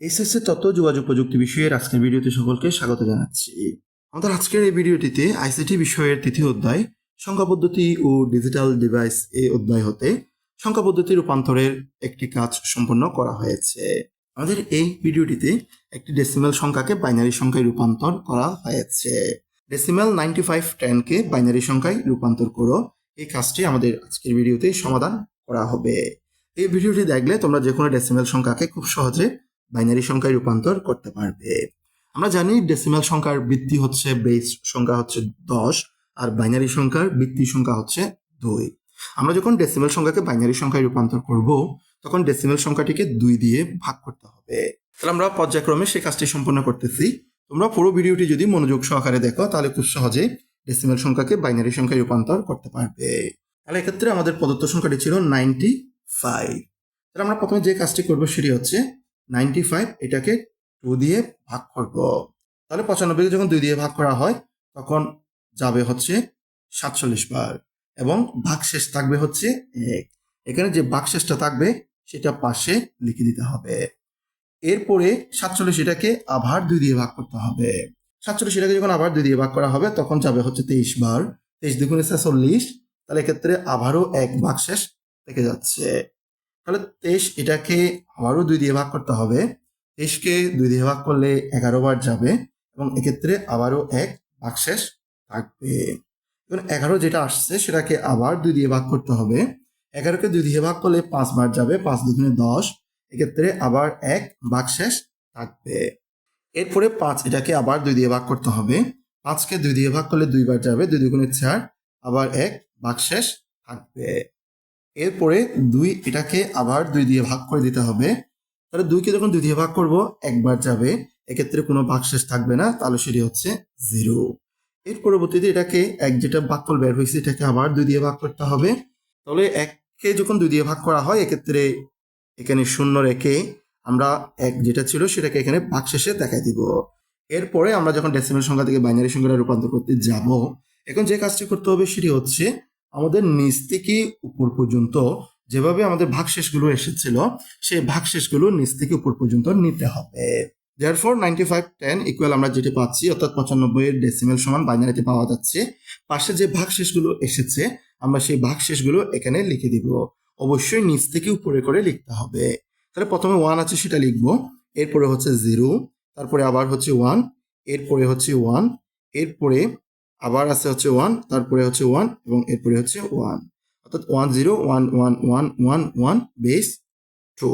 SSC তথ্য যোগাযোগ প্রযুক্তি বিষয়ের আজকের ভিডিওতে সকলকে স্বাগত জানাচ্ছি। আমাদের আজকের এই ভিডিওটিতে আইসিটি বিষয়ের তৃতীয় অধ্যায়, সংখ্যা পদ্ধতি ও ডিজিটাল ডিভাইস এই অধ্যায় হতে সংখ্যা পদ্ধতি রূপান্তরের একটি কাজ সম্পন্ন করা হয়েছে। আমাদের এই ভিডিওটিতে একটি ডেসিমেল সংখ্যাকে বাইনারি সংখ্যায় রূপান্তর করা হয়েছে। ডেসিমেল নাইনটি ফাইভ টেনকে বাইনারি সংখ্যায় রূপান্তর করো। এই কাজটি আমাদের আজকের ভিডিওতে সমাধান করা হবে। এই ভিডিওটি দেখলে তোমরা যে কোনো ডেসিমেল সংখ্যাকে খুব সহজে বাইনারি সংখ্যায় রূপান্তর করতে পারবে। আমরা জানি ডেসিমাল সংখ্যার বৃত্তি হচ্ছে বেস সংখ্যা হচ্ছে দশ, আর বাইনারি সংখ্যার বৃত্তি সংখ্যা হচ্ছে দুই। আমরা যখন ডেসিমাল সংখ্যাকে বাইনারি সংখ্যায় রূপান্তর করব, তখন ডেসিমাল সংখ্যাটিকে দুই দিয়ে ভাগ করতে হবে। তাহলে আমরা পর্যায়ক্রমে সেই কাজটি সম্পন্ন করতেছি। তোমরা পুরো ভিডিওটি যদি মনোযোগ সহকারে দেখো, তাহলে খুব সহজে ডেসিমাল সংখ্যাকে বাইনারি সংখ্যায় রূপান্তর করতে পারবে। তাহলে এক্ষেত্রে আমাদের প্রদত্ত সংখ্যাটি ছিল নাইনটি ফাইভ তাহলে আমরা প্রথমে যে কাজটি করব, সেটি হচ্ছে নাইনটি ফাইভ এটাকে টু দিয়ে ভাগ করব। তাহলে পঁচানব্বইকে যখন দুই দিয়ে ভাগ করা হয়, তখন যাবে হচ্ছে সাতচল্লিশ বার এবং ভাগশেষ থাকবে হচ্ছে এক। এখানে যে ভাগশেষটা থাকবে, সেটা পাশে লিখে দিতে হবে। এরপরে সাতচল্লিশ এটাকে আবার দুই দিয়ে ভাগ করতে হবে। সাতচল্লিশ এটাকে যখন আবার দুই দিয়ে ভাগ করা হবে, তখন যাবে হচ্ছে তেইশ বার। তেইশ দ্বিগুণে চল্লিশ তাহলে এক্ষেত্রে আবারও এক ভাগশেষ থেকে যাচ্ছে। তাহলে তেইশ এটাকে আবারও দুই দিয়ে ভাগ করতে হবে। তেইশকে দুই দিয়ে ভাগ করলে এগারো বার যাবে এবং এক্ষেত্রে আবারও এক ভাগশেষ থাকবে। এবং এগারো যেটা আসছে সেটাকে আবার দুই দিয়ে ভাগ করতে হবে। এগারোকে দুই দিয়ে ভাগ করলে পাঁচ বার যাবে, পাঁচ দুগুণে দশ। এক্ষেত্রে আবার এক ভাগশেষ থাকবে। এরপরে পাঁচ এটাকে আবার দুই দিয়ে ভাগ করতে হবে। পাঁচকে দুই দিয়ে ভাগ করলে দুইবার যাবে, দুই দুগুণে চার। আবার এক ভাগশেষ থাকবে। এরপরে দুই এটাকে আবার দুই দিয়ে ভাগ করে দিতে হবে। তাহলে দুইকে যখন দুই দিয়ে ভাগ করব, একবার যাবে। এক্ষেত্রে কোনো ভাগশেষ থাকবে না, তাহলে সেটি হচ্ছে জিরো। এর পরবর্তীতে এটাকে এক যেটা ভাগফল বের হয়েছে, এটাকে আবার দুই দিয়ে ভাগ করতে হবে। তাহলে এককে যখন দুই দিয়ে ভাগ করা হয়, এক্ষেত্রে এখানে শূন্য রেখে আমরা এক যেটা ছিল, সেটাকে এখানে ভাগশেষে দেখাই দিব। এরপরে আমরা যখন ডেসিমেল সংখ্যা থেকে বাইনারি সংখ্যাটা রূপান্তর করতে যাব, এখন যে কাজটি করতে হবে, সেটি হচ্ছে আমাদের নিচ থেকে উপর পর্যন্ত যেভাবে আমাদের ভাগশেষগুলো এসেছিল, সেই ভাগশেষগুলো নিচ থেকে উপর পর্যন্ত নিতে হবে। Therefore ninety five ten equal আমরা যেটি পাচ্ছি, অর্থাৎ পঁচানব্বই এর ডেসিমেল সমান বাইনারিতে পাওয়া যাচ্ছে। পাশে যে ভাগশেষগুলো এসেছে, আমরা সেই ভাগশেষগুলো এখানে লিখে দিব। অবশ্যই নিচ থেকে উপরে করে লিখতে হবে। তাহলে প্রথমে ওয়ান আছে, সেটা লিখব। এরপরে হচ্ছে জিরো তারপরে আবার হচ্ছে ওয়ান এরপরে হচ্ছে ওয়ান এরপরে আবার আছে হচ্ছে ওয়ান তারপরে হচ্ছে ওয়ান এবং এরপরে হচ্ছে ওয়ান অর্থাৎ one zero one one one one one base two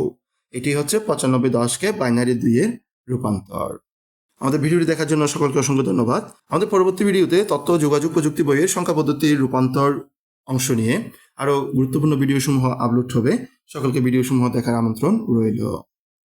এটি হচ্ছে পঁচানব্বই দশকে বাইনারি দুইয়ের রূপান্তর। আমাদের ভিডিওটি দেখার জন্য সকলকে অসংখ্য ধন্যবাদ। আমাদের পরবর্তী ভিডিওতে তথ্য, যোগাযোগ, প্রযুক্তি বইয়ের সংখ্যা পদ্ধতির রূপান্তর অংশ নিয়ে আরও গুরুত্বপূর্ণ ভিডিও সমূহ আপলোড হবে। সকলকে ভিডিও সমূহ দেখার আমন্ত্রণ রইল।